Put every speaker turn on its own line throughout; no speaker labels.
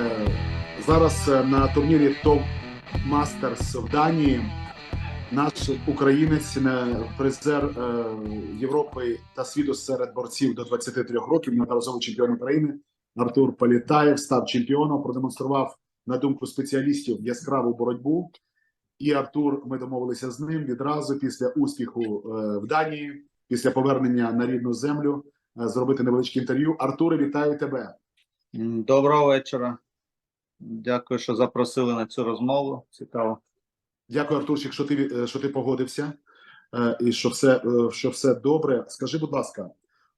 Е, Зараз е, на турнірі Топ Мастерс в Данії наш українець, е, призер Європи та світу серед борців до 23 років, неодноразовий чемпіон України Артур Політаєв став чемпіоном, продемонстрував на думку спеціалістів яскраву боротьбу. І Артур, ми домовилися з ним відразу після успіху в Данії, після повернення на рідну землю, зробити невеличке інтерв'ю. Артуре, вітаю тебе.
Доброго вечора. Дякую, що запросили на цю розмову. Цікаво.
Дякую, Артурчик, що ти е, що ти погодився, е, і що все, е, що все добре. Скажи, будь ласка,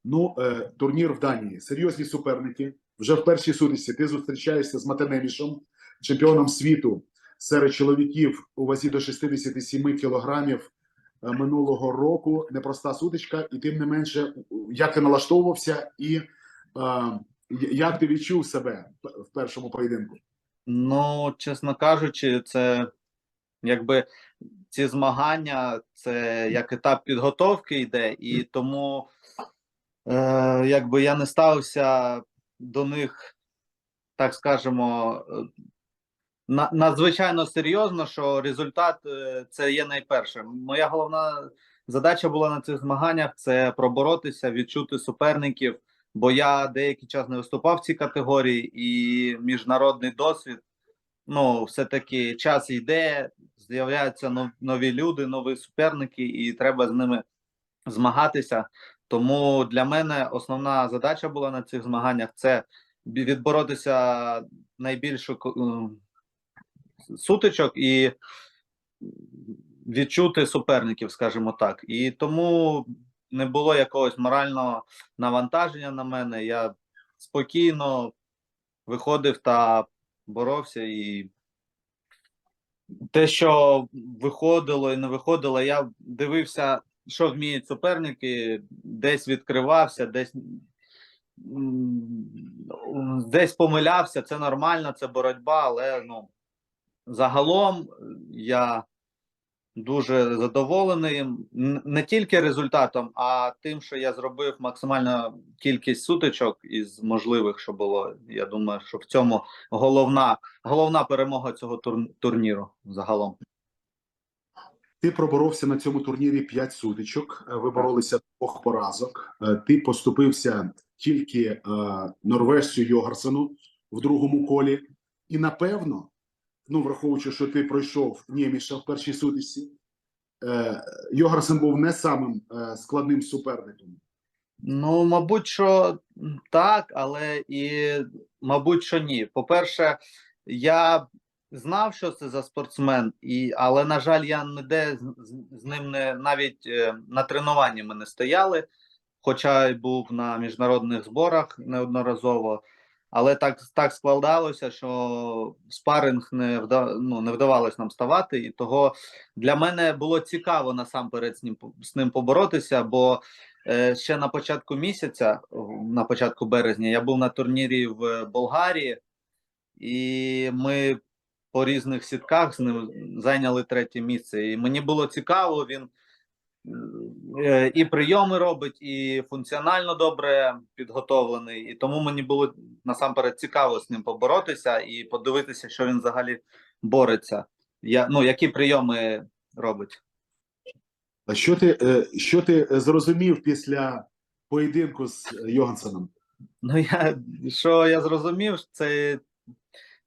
ну турнір в Данії, серйозні суперники. Вже в першій сутичці ти зустрічаєшся з Матенемішем, чемпіоном світу серед чоловіків у вазі до 67 кілограмів минулого року. Непроста сутичка, і тим не менше, як ти налаштовувався, і як ти відчув себе в першому поєдинку?
Ну, чесно кажучи, це якби ці змагання, це як етап підготовки йде, і тому е, якби я не ставився до них, так скажемо, е, на, надзвичайно серйозно, що результат е, це є найперше. Моя головна задача була на цих змаганнях це проборотися, відчути суперників. Бо я деякий час не виступав в цій категорії, і міжнародний досвід. Ну, все-таки час йде, з'являються нов- нові люди, нові суперники, і треба з ними змагатися. Тому для мене основна задача була на цих змаганнях це відборотися найбільшу ко- ем, сутичок і відчути суперників, скажімо так. І тому не було якогось морального навантаження на мене. Я спокійно виходив та боровся, і те, що виходило і не виходило, я дивився, що вміють суперники, десь відкривався, десь. Десь помилявся, це нормально, це боротьба, але ну загалом я дуже задоволений не тільки результатом, а тим, що я зробив максимальну кількість сутичок із можливих, що було. Я думаю, що в цьому головна головна перемога цього турніру загалом.
Ти проборовся на цьому турнірі 5 сутичок. е, Ви боролися двох поразок. Е, Ти поступився тільки е, норвежцю Йогарсену в другому колі. І напевно, ну враховуючи, що ти пройшов Нєміша в першій сутичці, е, Йогарсен був не самим е, складним суперником.
Ну, мабуть, що так, але і мабуть, що ні. По-перше, я знав, що це за спортсмен, і, але, на жаль, я ніде з, з- ним не навіть е, на тренуванні ми не стояли, хоча й був на міжнародних зборах неодноразово. Але так, так складалося, що спаринг не вда, ну, не вдавалось нам ставати, і того для мене було цікаво насамперед з ним з ним поборотися, бо Е, ще на початку місяця, на початку березня, я був на турнірі в Болгарії, і ми по різних сітках з ним зайняли третє місце. І мені було цікаво, він е, і прийоми робить, і функціонально добре підготовлений. І тому мені було насамперед цікаво з ним поборотися і подивитися, що він взагалі бореться. Я, ну, які прийоми робить.
А що ти, е, що ти зрозумів після поєдинку з Йогансеном?
Ну, я що я зрозумів, це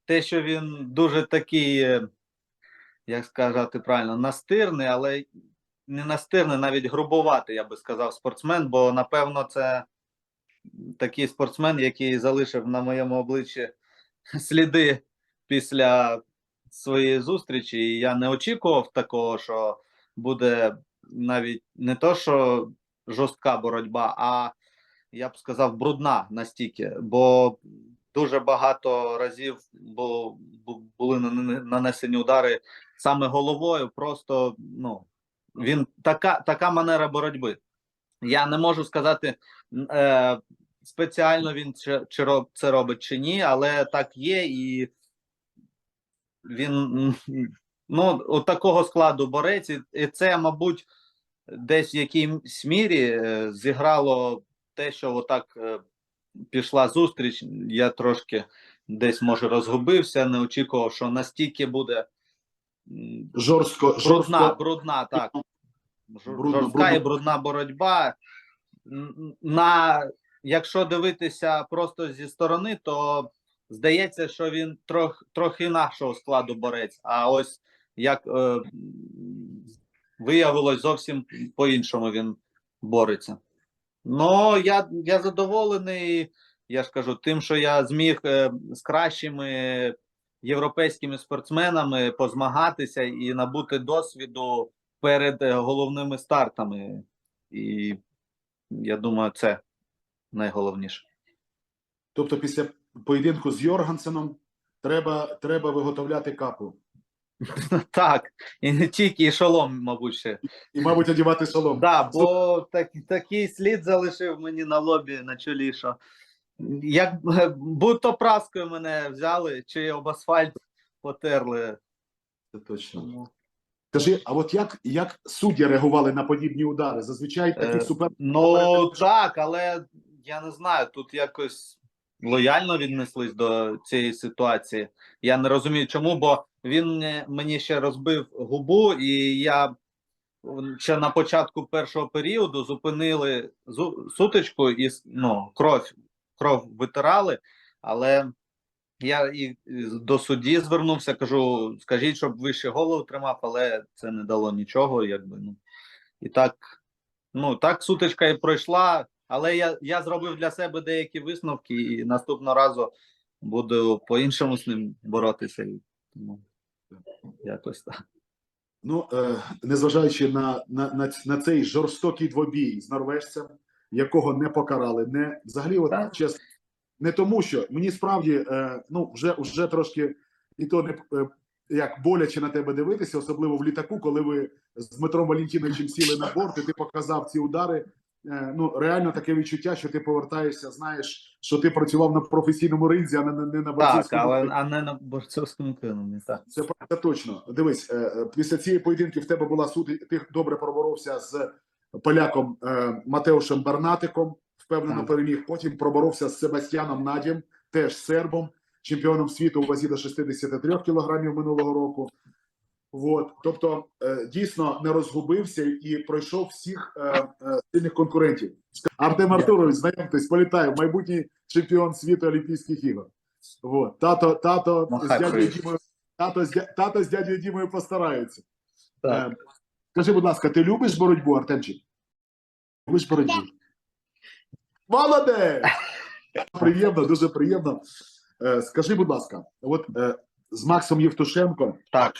те, що він дуже такий, е, як сказати правильно, настирний, але не настирний, навіть грубоватий, я би сказав, спортсмен, бо напевно це такий спортсмен, який залишив на моєму обличчі сліди після своєї зустрічі. І я не очікував такого, що буде навіть не то, що жорстка боротьба, а я б сказав, брудна настільки, бо дуже багато разів бу- бу- були нанесені удари саме головою. Просто ну він така, така манера боротьби. Я не можу сказати е, спеціально він чи, чи роб- це робить чи ні, але так є, і він ну, от такого складу борець, і, це, мабуть, десь в якійсь мірі е, зіграло те, що отак е, пішла зустріч. Я трошки десь може розгубився, не очікував, що настільки буде м,
Жорстко,
брудна,
жорстко.
брудна, так.
Брудно,
жорстка
брудно.
і брудна боротьба. На, якщо дивитися просто зі сторони, то здається, що він трох, трохи інакшого складу борець. А ось як е, виявилось, зовсім по-іншому він бореться. Ну, я, я задоволений, я ж кажу, тим, що я зміг е, з кращими європейськими спортсменами позмагатися і набути досвіду перед е, головними стартами. І я думаю, це найголовніше.
Тобто, після поєдинку з Йоргансеном треба, треба виготовляти капу.
Так, і не тільки і шолом, мабуть, ще.
І, мабуть, одягати шолом.
Да, бо так, такий слід залишив мені на лобі на чолі, що як е, будь-то праскою мене взяли, чи об асфальт потерли.
Це точно. Скажи, а от як, як судді реагували на подібні удари? Зазвичай такі
Е,
супер.
Ну так, але я не знаю, тут якось лояльно віднеслись до цієї ситуації. Я не розумію, чому, бо він мені- ще розбив губу, і я ще на початку першого періоду зупинили зу- сутичку і ну, кров, кров витирали, але. Я і до судді звернувся, кажу: скажіть, щоб вище голову тримав, але це не дало нічого. Якби ну і так, ну так сутичка і пройшла. Але я, я зробив для себе деякі висновки, і наступного разу буду по-іншому з ним боротися. Ну, якось так.
Ну, е, незважаючи на, на, на, на цей жорстокий двобій з норвежцем, якого не покарали, не взагалі, от
Так.
чесно, не тому, що мені справді е, ну вже, вже трошки і то не е, як боляче на тебе дивитися, особливо в літаку, коли ви з Дмитром Валентиновичем сіли на борт, і ти показав ці удари. Е, ну реально таке відчуття, що ти повертаєшся, знаєш, що ти працював на професійному ринзі, а не, не на
Так,
борцівському
але а не на борцовському кинулі. Так.
Це правда точно. Дивись, е, е, після цієї поєдинки в тебе була суд, ти добре проборовся з поляком е, Матеушем Бернатиком, впевнено
Так.
переміг. Потім проборовся з Себастьяном Надєм, теж сербом, чемпіоном світу у вазі до 63 кілограмів минулого року. От, тобто, е, дійсно не розгубився і пройшов всіх е, сильних конкурентів. Артем Артурович, знайомтесь, політаю, майбутній чемпіон світу Олімпійських ігор. От, тато, тато
Ну,
з
прийде.
Дімою, тато тато з дядьою Дімою постараються.
Так.
Скажи, будь ласка, ти любиш боротьбу, Артемчик? Любиш боротьбу? Молодець! Приємно, дуже приємно. Е, Скажи, будь ласка, от е, з Максом Євтушенко
так.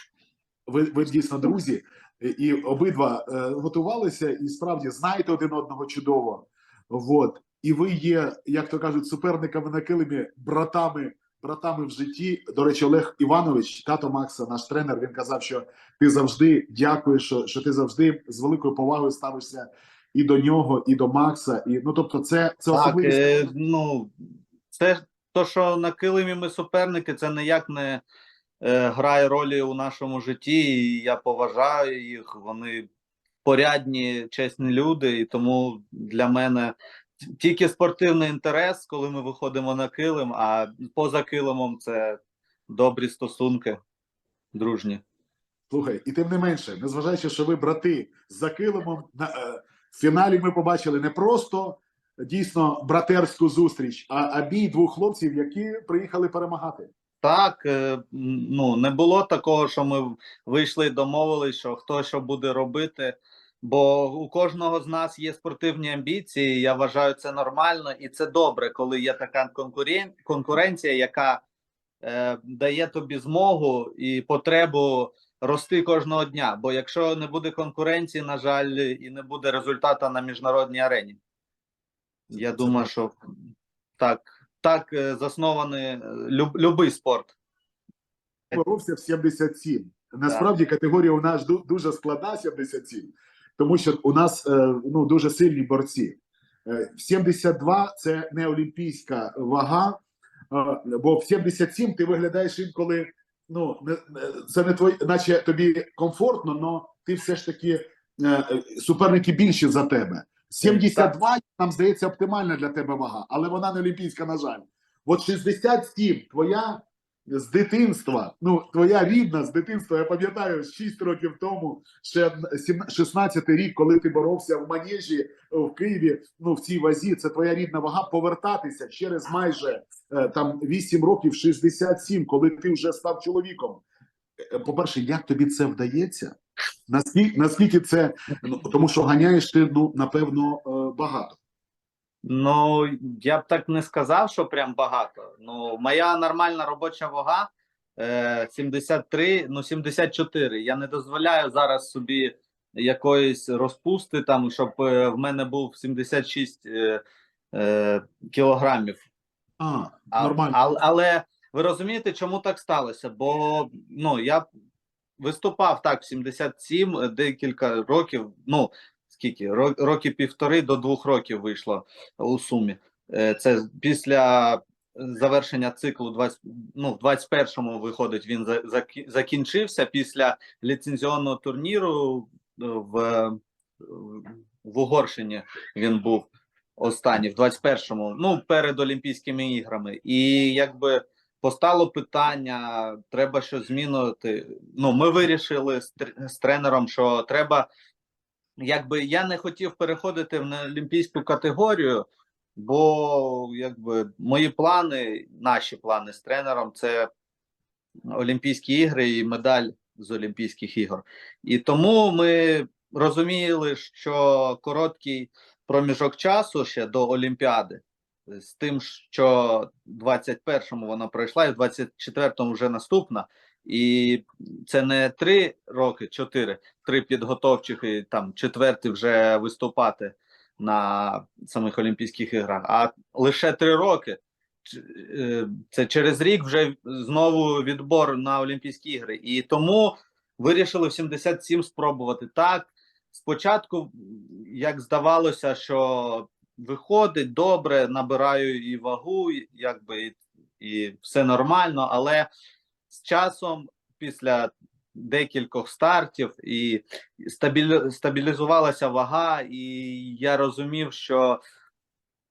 ви, ви дійсно друзі, і, обидва е, готувалися і справді знаєте один одного чудово. Вот. І ви є, як то кажуть, суперниками на килимі, братами, братами в житті. До речі, Олег Іванович, тато Макса, наш тренер, він казав, що ти завжди дякуєш, що, що ти завжди з великою повагою ставишся і до нього, і до Макса. І ну тобто, це, це
Так,
особливість.
е, ну, це то, що на килимі ми суперники, це ніяк не е, грає ролі у нашому житті. І я поважаю їх. Вони порядні, чесні люди, і тому для мене тільки спортивний інтерес, коли ми виходимо на килим, а поза килимом це добрі стосунки, дружні.
Слухай, і тим не менше, незважаючи, що ви брати за килимом, на е, в фіналі ми побачили не просто дійсно братерську зустріч, а, а бій двох хлопців, які приїхали перемагати.
Так, е, ну не було такого, що ми вийшли, домовились, що хто що буде робити. Бо у кожного з нас є спортивні амбіції. Я вважаю це нормально, і це добре, коли є така конкурен... конкуренція, яка е, дає тобі змогу і потребу рости кожного дня. Бо якщо не буде конкуренції, на жаль, і не буде результату на міжнародній арені. Я
Це
думаю, що так, так е, заснований е, люб, любий спорт.
Боровся в 77. Насправді категорія у нас дуже складна 77, тому що у нас е, ну дуже сильні борці. Е, В 72 це не олімпійська вага, бо в 77 ти виглядаєш інколи. Ну це не твоє, наче тобі комфортно, але ти все ж таки е, суперники більші за тебе. 72, нам здається, оптимальна для тебе вага, але вона не олімпійська, на жаль. От 67, твоя з дитинства, ну твоя рідна з дитинства. Я пам'ятаю 6 років тому, ще 16 рік, коли ти боровся в манежі е, в Києві. Ну в цій вазі, це твоя рідна вага. Повертатися через майже е, там 8 років, 67, коли ти вже став чоловіком. Е, По-перше, як тобі це вдається? Наскільки, наскільки це ну тому, що ганяєш ти ну напевно багато.
Ну, я б так не сказав, що прям багато. Ну, моя нормальна робоча вага е, 73, ну 74. Я не дозволяю зараз собі якоїсь розпусти, там, щоб е, в мене був 76 е, е, кілограмів.
А,
А,
нормально.
ал- але ви розумієте, чому так сталося? Бо ну я виступав так в 77 е, декілька років. Ну скільки Ро- роки півтори до двох років вийшло у сумі. Е, Це після завершення циклу 20, ну, в 21-му виходить. Він закінчився після ліцензіонного турніру е, в, в Угорщині. Він був останній в 21-му, ну перед Олімпійськими іграми, і якби постало питання, треба щось змінити. Ну, ми вирішили з тренером, що треба, якби я не хотів переходити в олімпійську категорію, бо якби мої плани, наші плани з тренером це Олімпійські ігри і медаль з Олімпійських ігор. І тому ми розуміли, що короткий проміжок часу ще до Олімпіади, з тим, що в 21-му вона пройшла, і в 24-му вже наступна. І це не три роки, чотири, три підготовчих, і там четвертий вже виступати на самих Олімпійських іграх, а лише три роки. Е, Це через рік вже знову відбор на Олімпійські ігри. І тому вирішили в 77 спробувати. Так, спочатку, як здавалося, що виходить добре, набираю і вагу, якби і, і все нормально, але з часом, після декількох стартів, і стабілі, стабілізувалася вага, і я розумів, що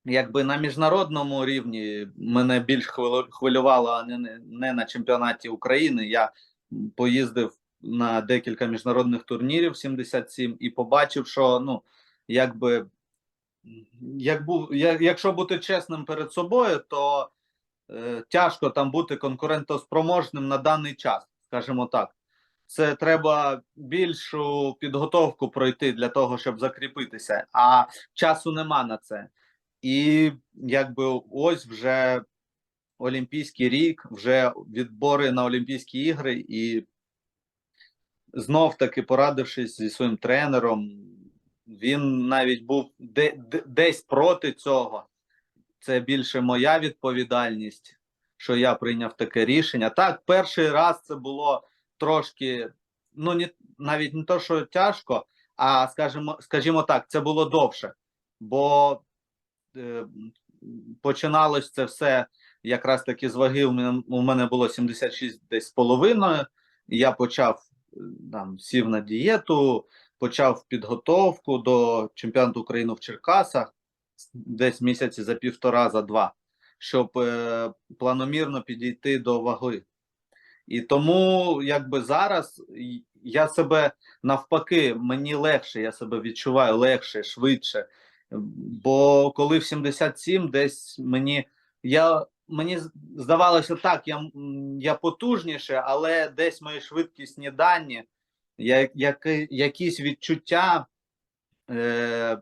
якби на міжнародному рівні мене більш хвилю- хвилювало а не, не- на чемпіонаті України. Я поїздив на декілька міжнародних турнірів 77 і побачив, що ну якби як був, я, якщо бути чесним перед собою, то тяжко там бути конкурентоспроможним на даний час, скажімо так. Це треба більшу підготовку пройти для того, щоб закріпитися, а часу нема на це. І якби ось вже Олімпійський рік, вже відбори на Олімпійські ігри, і знов таки порадившись зі своїм тренером, він навіть був де, де, десь проти цього. Це більше моя відповідальність, що я прийняв таке рішення. Так, перший раз це було трошки, ну ні, навіть не то, що тяжко, а скажімо, скажімо так, це було довше, бо е, починалось це все якраз таки з ваги. У мене, у мене було 76 десь з половиною. Я почав е, там сів на дієту, почав підготовку до чемпіонату України в Черкасах десь місяці за півтора, за два, щоб е, планомірно підійти до ваги. І тому, якби зараз я себе навпаки, мені легше, я себе відчуваю легше, швидше. Бо коли в 77 десь мені я мені здавалося так, я, я потужніше, але десь мої швидкісні дані, я, які, якісь відчуття е,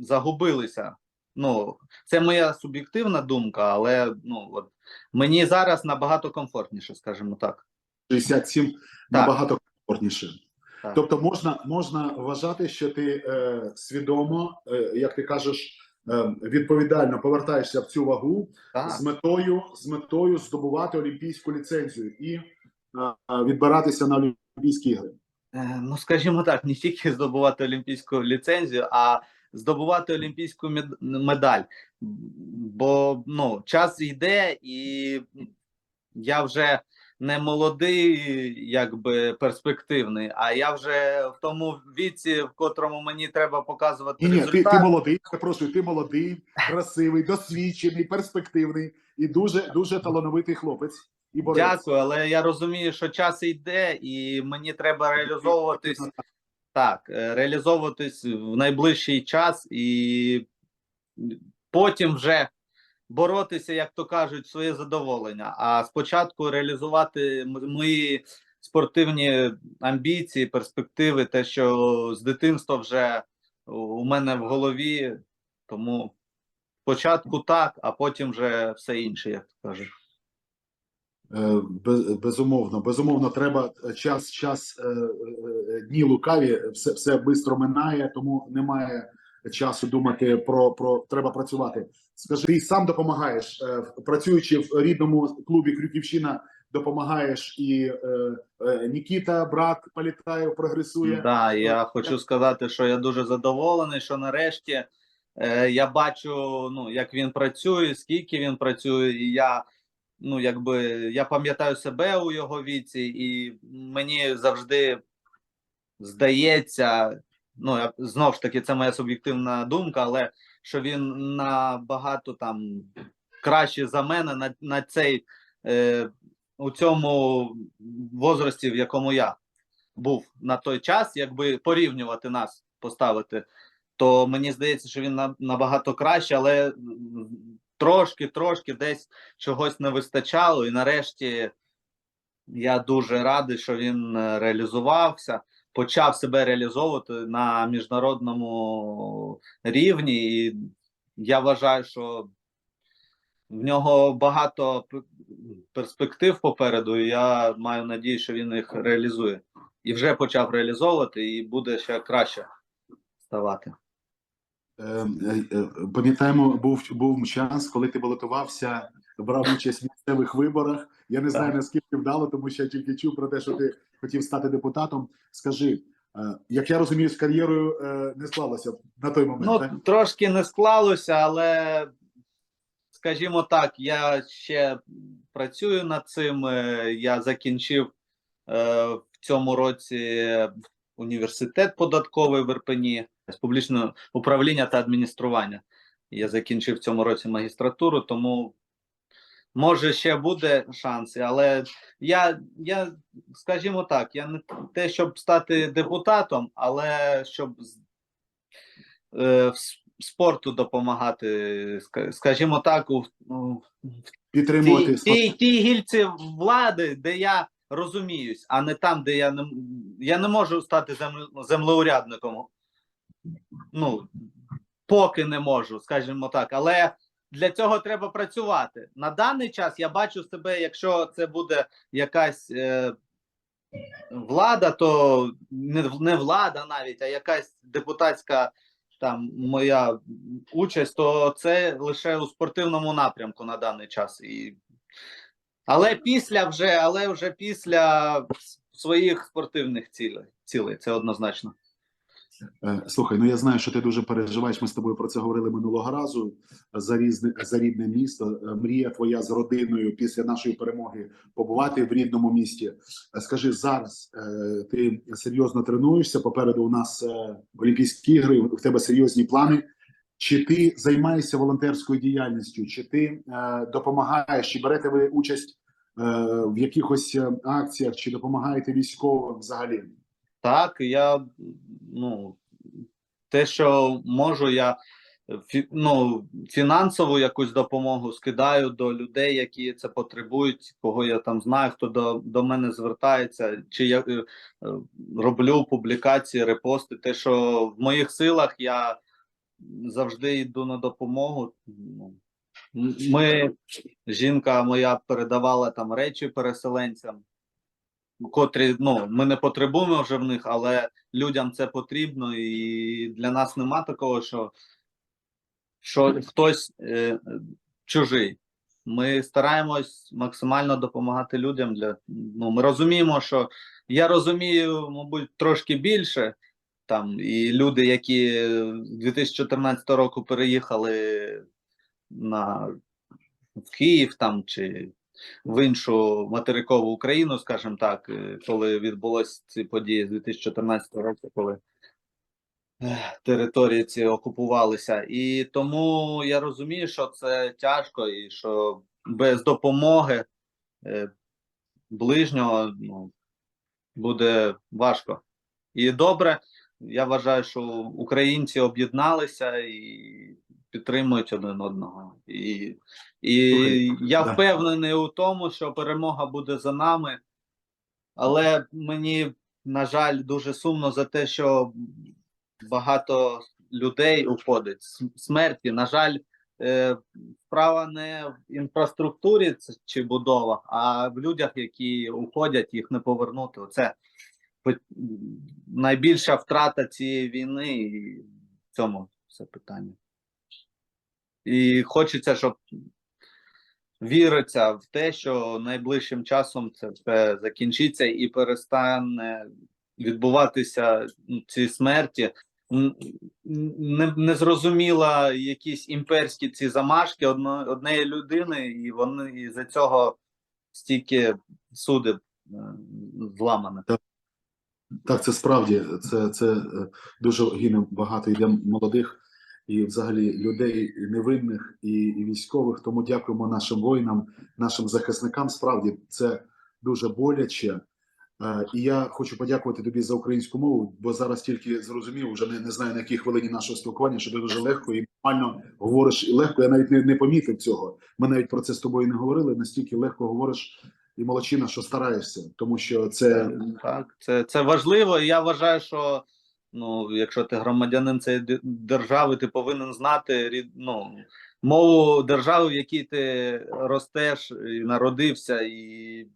загубилися. Ну, це моя суб'єктивна думка, але ну от мені зараз набагато комфортніше, скажімо так.
67 набагато комфортніше.
Так.
Тобто можна, можна вважати, що ти е, свідомо, е, як ти кажеш, е, відповідально повертаєшся в цю вагу
Так.
з метою з метою здобувати олімпійську ліцензію і е, е, відбиратися на Олімпійські ігри.
Е, Ну, скажімо так, не тільки здобувати олімпійську ліцензію, а здобувати олімпійську мед- медаль. Бо ну, час йде, і я вже не молодий, якби перспективний, а я вже в тому віці, в котрому мені треба показувати
Ні, ні, ти, ти молодий, перепрошую, ти молодий, красивий, досвідчений, перспективний і дуже дуже талановитий хлопець. І борець.
Дякую, але я розумію, що час йде, і мені треба реалізовуватись так, е, реалізовуватись в найближчий час і потім вже боротися, як то кажуть, своє задоволення. А спочатку реалізувати мої спортивні амбіції, перспективи, те, що з дитинства вже у мене в голові. Тому спочатку так, а потім вже все інше, як то кажуть.
Е, без- Безумовно, безумовно, треба час, час е, дні лукаві, все все швидко минає, тому немає часу думати про, про треба працювати. Скажи, ти сам допомагаєш, е, працюючи в рідному клубі Крюківщина, допомагаєш і е, е, Нікіта, брат Політаєв, прогресує.
Да, я хочу сказати, що я дуже задоволений, що нарешті е, я бачу, ну як він працює, скільки він працює, і я ну якби я пам'ятаю себе у його віці, і мені завжди здається, ну я знов ж таки, це моя суб'єктивна думка, але що він набагато там краще за мене на, на цей е, у цьому возрасті, в якому я був на той час, якби порівнювати нас, поставити, то мені здається, що він набагато краще, але трошки, трошки десь чогось не вистачало. І нарешті я дуже радий, що він е, реалізувався, почав себе реалізовувати на міжнародному рівні. І я вважаю, що в нього багато перспектив попереду. І я маю надію, що він їх реалізує. І вже почав реалізовувати, і буде ще краще ставати.
Е, е, е, Пам'ятаємо, був був час, коли ти балотувався, брав участь в місцевих виборах. Я не знаю наскільки вдало, тому що я тільки чув про те, що ти хотів стати депутатом. Скажи, е, як я розумію, з кар'єрою е, не склалося на той момент. так?
Ну, трошки не склалося, але скажімо так, я ще працюю над цим. е, Я закінчив в цьому році університет податковий в Ірпені з публічного управління та адміністрування. Я закінчив в цьому році магістратуру, тому може ще буде шанси, але я, я скажімо так, я не те, щоб стати депутатом, але щоб е, в спорту допомагати, скажімо так, у, у
Підтримувати
тій, тій, тій гільці влади, де я розуміюсь, а не там, де я не я не можу стати земле- землеурядником. Ну поки не можу, скажімо так, але для цього треба працювати. На даний час я бачу себе, якщо це буде якась е, влада, то не, не влада навіть, а якась депутатська там моя участь, то це лише у спортивному напрямку на даний час. І... Але після вже, але вже після своїх спортивних цілей, цілей, це однозначно.
Е, Слухай, ну я знаю, що ти дуже переживаєш. Ми з тобою про це говорили минулого разу за різне за рідне місто. Е, Мрія твоя з родиною після нашої перемоги побувати в рідному місті. Е, Скажи зараз, ти серйозно тренуєшся? Попереду у нас Олімпійські ігри. В тебе серйозні плани. Чи ти займаєшся волонтерською діяльністю? Чи ти допомагаєш? Чи берете ви участь в якихось акціях? Чи допомагаєте військовим взагалі?
Так, я ну те, що можу, я ну, фінансову якусь допомогу скидаю до людей, які це потребують, кого я там знаю, хто до, до мене звертається, чи я е, роблю публікації, репости. Те, що в моїх силах, я завжди йду на допомогу. Ну, Ми, жінка моя передавала там речі переселенцям котрі ну ми не потребуємо вже в них, але людям це потрібно, і для нас нема такого, що, що хтось е, чужий. Ми стараємось максимально допомагати людям. Для ну ми розуміємо, що я розумію, мабуть, трошки більше там і люди, які з 2014 року переїхали на в Київ там чи в іншу материкову Україну, скажімо так, е, коли відбулось ці події з 2014 року, коли е, території ці окупувалися. І тому я розумію, що це тяжко, і що без допомоги е, ближнього ну, буде важко. І добре, я вважаю, що українці об'єдналися і підтримують один одного. І, і
Слухай,
я
да.
впевнений у тому, що перемога буде за нами. Але мені, на жаль, дуже сумно за те, що багато людей уходить. Смерті, на жаль, е, справа не в інфраструктурі чи будовах, а в людях, які уходять, їх не повернути. Оце найбільша втрата цієї війни, і в цьому все питання. І хочеться, щоб віриться в те, що найближчим часом це все закінчиться і перестане відбуватися ну, ці смерті. Не, не зрозуміла якісь імперські ці замашки одно, однієї людини, і вони і за цього стільки суди е, зламані.
Так, це справді це, це е, дуже гине багато йде молодих і взагалі людей невинних і, і військових. Тому дякуємо нашим воїнам, нашим захисникам. Справді це дуже боляче. Е, І я хочу подякувати тобі за українську мову, бо зараз тільки зрозумів, вже не, не знаю на якій хвилині нашого спілкування, що ти дуже легко і нормально говориш і легко. Я навіть не, не помітив цього. Ми навіть про це з тобою не говорили. Настільки легко говориш і молодчина, що стараєшся, тому що це
Так, це, це важливо. і Я вважаю, що ну, якщо ти громадянин цієї держави, ти повинен знати ну, мову держави, в якій ти ростеш і народився, і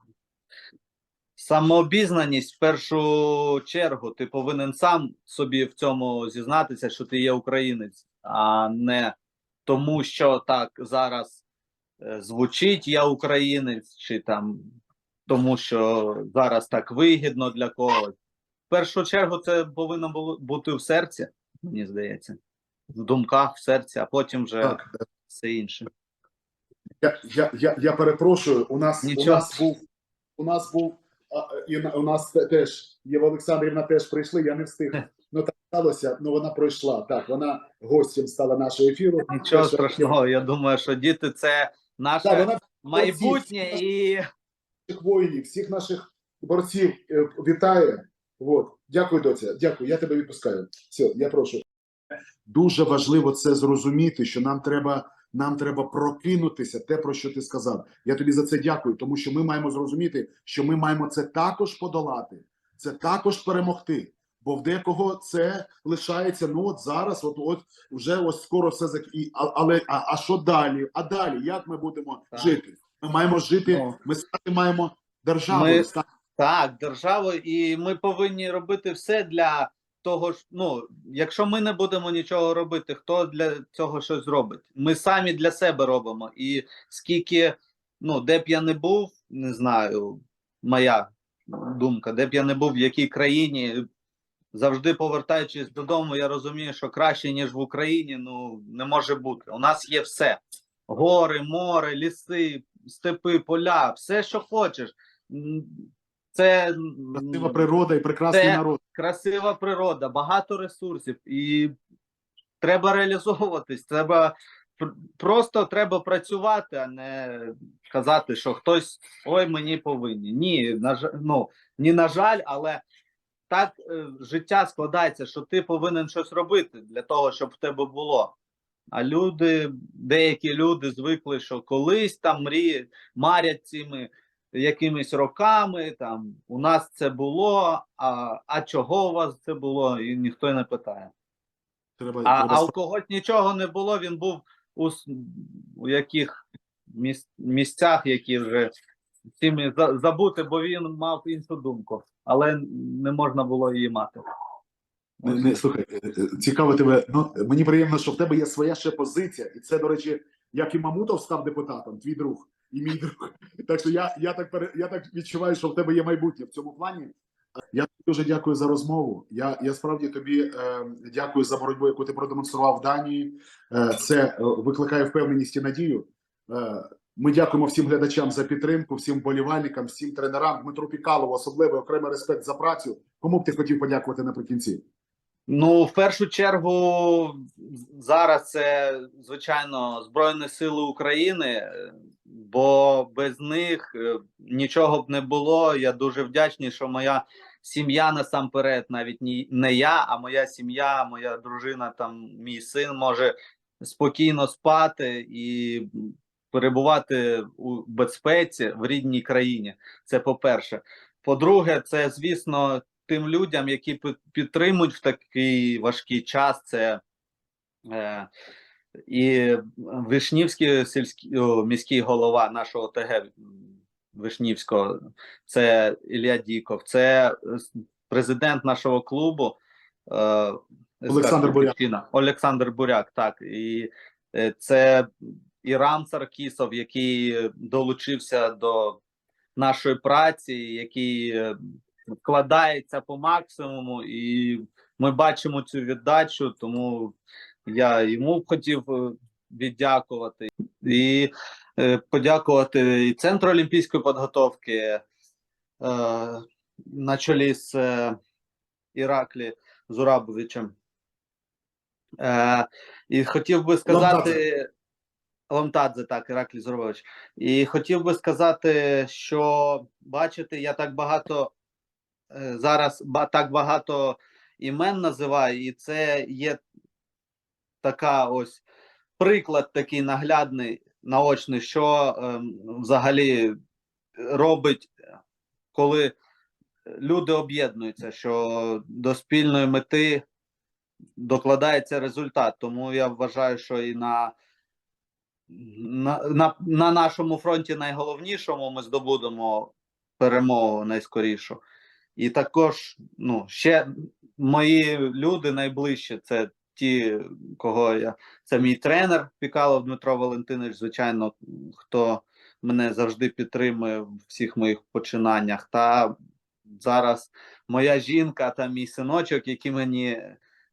самообізнаність в першу чергу ти повинен сам собі в цьому зізнатися, що ти є українець, а не тому, що так зараз е, звучить я українець, чи там тому, що зараз так вигідно для когось. Першу чергу це повинно було бути в серці, мені здається, в думках, в серці, а потім вже
так.
все інше.
Я, я, я, я перепрошую. У нас у нас був у нас був а, і на- у нас те- теж Єва Олександрівна теж прийшли. Я не встиг. Ну так сталося. Ну вона пройшла. Так, вона гостем стала нашого ефіру.
Нічого
Теж-
страшного. Я думаю, що діти це наше
Так, вона
майбутнє і
всіх воїнів, всіх наших борців е, вітає. От. Дякую, доця. Дякую. Я тебе відпускаю. Все, я прошу. Дуже важливо це зрозуміти, що нам треба. Нам треба прокинутися, те про що ти сказав. Я тобі за це дякую, тому що ми маємо зрозуміти, що ми маємо це також подолати, це також перемогти. Бо в декого це лишається. Ну от зараз, от от вже ось скоро все зак... і, а, але а, а що далі? А далі як ми будемо
Так.
жити? Ми маємо жити.
Ну.
Ми стати маємо державою.
Ми-
стати
Так, держава, і ми повинні робити все для того. Ну, якщо ми не будемо нічого робити, хто для цього щось зробить? Ми самі для себе робимо. І скільки, ну, де б я не був, не знаю, моя думка, де б я не був, в якій країні, завжди повертаючись додому, я розумію, що краще, ніж в Україні, ну не може бути. У нас є все: гори, море, ліси, степи, поля, все, що хочеш. Це
красива природа і прекрасний
Це-
народ.
красива природа, багато ресурсів, і треба реалізовуватись. Треба просто треба працювати, а не казати, що хтось ой мені повинні. Ні, на жаль, ну ні, на жаль, але так е, життя складається, що ти повинен щось робити для того, щоб в тебе було. А люди, деякі люди звикли, що колись там мріють, марять цими якимись роками. Там у нас це було. А, а чого у вас це було? І ніхто не питає.
Треба,
А,
треба
а у когось нічого не було, він був у, у яких міс, місцях, які вже цими забути, бо він мав іншу думку, але не можна було її мати.
Не, не, слухай, е, е, цікаво тебе. Ну мені приємно, що в тебе є своя ще позиція, і це, до речі, як і Мамутов став депутатом, твій друг і мій друг. Так що я, я так я так відчуваю, що в тебе є майбутнє в цьому плані. Я дуже дякую за розмову. Я, я справді тобі е, дякую за боротьбу, яку ти продемонстрував в Данії. Е, це е, викликає впевненість і надію. Е, Ми дякуємо всім глядачам за підтримку, всім болівальникам, всім тренерам. Дмитру Пікалову особливий окремий респект за працю. Кому б ти хотів подякувати наприкінці?
Ну, в першу чергу, зараз це звичайно Збройні Сили України, бо без них е, нічого б не було. Я дуже вдячний, що моя сім'я насамперед, навіть ні- не я, а моя сім'я, моя дружина, там мій син може спокійно спати і перебувати у безпеці в рідній країні. Це по-перше. По-друге, це звісно тим людям, які підтримують в такий важкий час. Це е, і Вишнівський сільський о, міський голова нашого ТГ Вишнівського, це Ілля Діков, це е, президент нашого клубу. Е,
Олександр Буряк.
Олександр Буряк, так. І е, це Ірам Саркісов, який долучився до нашої праці, який е, вкладається по максимуму, і ми бачимо цю віддачу, тому я йому хотів е, віддякувати і е, подякувати і Центру олімпійської підготовки е, на чолі з Іраклі Зурабовичем. І хотів би сказати. Ломтадзе, так, Іраклі Зурабович. І хотів би сказати, що бачите, я так багато зараз так багато імен називаю, і це є така ось приклад такий наглядний, наочний, що ем, взагалі робить, коли люди об'єднуються, що до спільної мети докладається результат. Тому я вважаю, що і на на, на, на нашому фронті найголовнішому ми здобудемо перемогу найскорішу. І також, ну, ще мої люди найближчі це ті, кого я. Це мій тренер Пікалов Дмитро Валентинович, звичайно, хто мене завжди підтримує в всіх моїх починаннях. Та зараз моя жінка та мій синочок, які мені,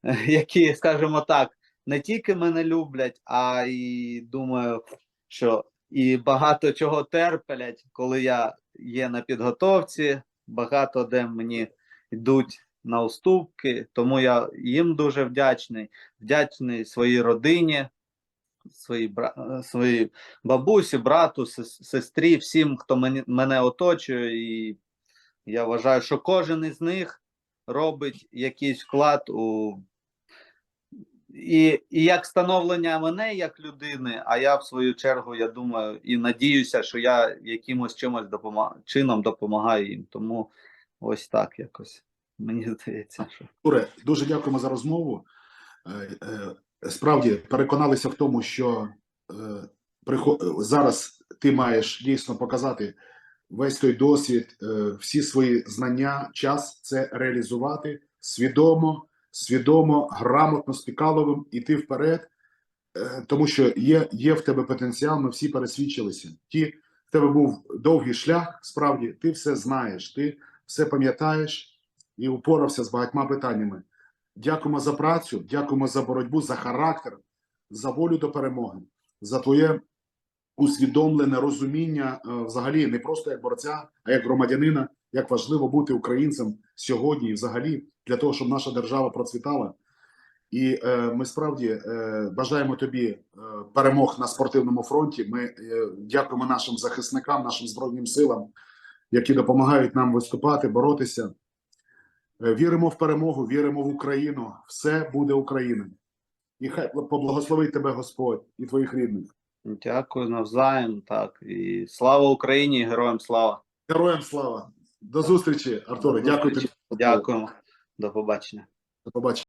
які, скажімо так, не тільки мене люблять, а й думаю, що і багато чого терплять, коли я є на підготовці, багато де мені йдуть на уступки, тому я їм дуже вдячний, вдячний своїй родині, своїй, бра... своїй бабусі, брату, сестрі, всім, хто мені, мене оточує, і я вважаю, що кожен із них робить якийсь вклад у і, і як становлення мене як людини, а я в свою чергу, я думаю, і надіюся, що я якимось чимось допомаг... чином допомагаю їм. Тому ось так якось. Мені здається, що
Туре, дуже дякуємо за розмову. Е, е, Справді переконалися в тому, що е, зараз ти маєш дійсно показати весь той досвід, всі свої знання, час це реалізувати свідомо, свідомо, грамотно, з Пікаловим, іти вперед, тому що є, є в тебе потенціал, ми всі пересвідчилися. Ті, в тебе був довгий шлях, справді, ти все знаєш, ти все пам'ятаєш і упорався з багатьма питаннями. Дякуємо за працю, дякуємо за боротьбу, за характер, за волю до перемоги, за твоє усвідомлене розуміння е, взагалі не просто як борця, а як громадянина, як важливо бути українцем сьогодні і взагалі для того, щоб наша держава процвітала. І е, ми справді е, бажаємо тобі е, перемог на спортивному фронті. Ми е, дякуємо нашим захисникам, нашим збройним силам, які допомагають нам виступати, боротися. Е, Віримо в перемогу, віримо в Україну. Все буде Україна. І хай поблагословить тебе Господь і твоїх рідних.
дякую навзаєм. Так і слава Україні, героям слава.
Героям слава! До зустрічі, Артуре. Дякую тобі.
Дякуємо. До побачення.
До побачення.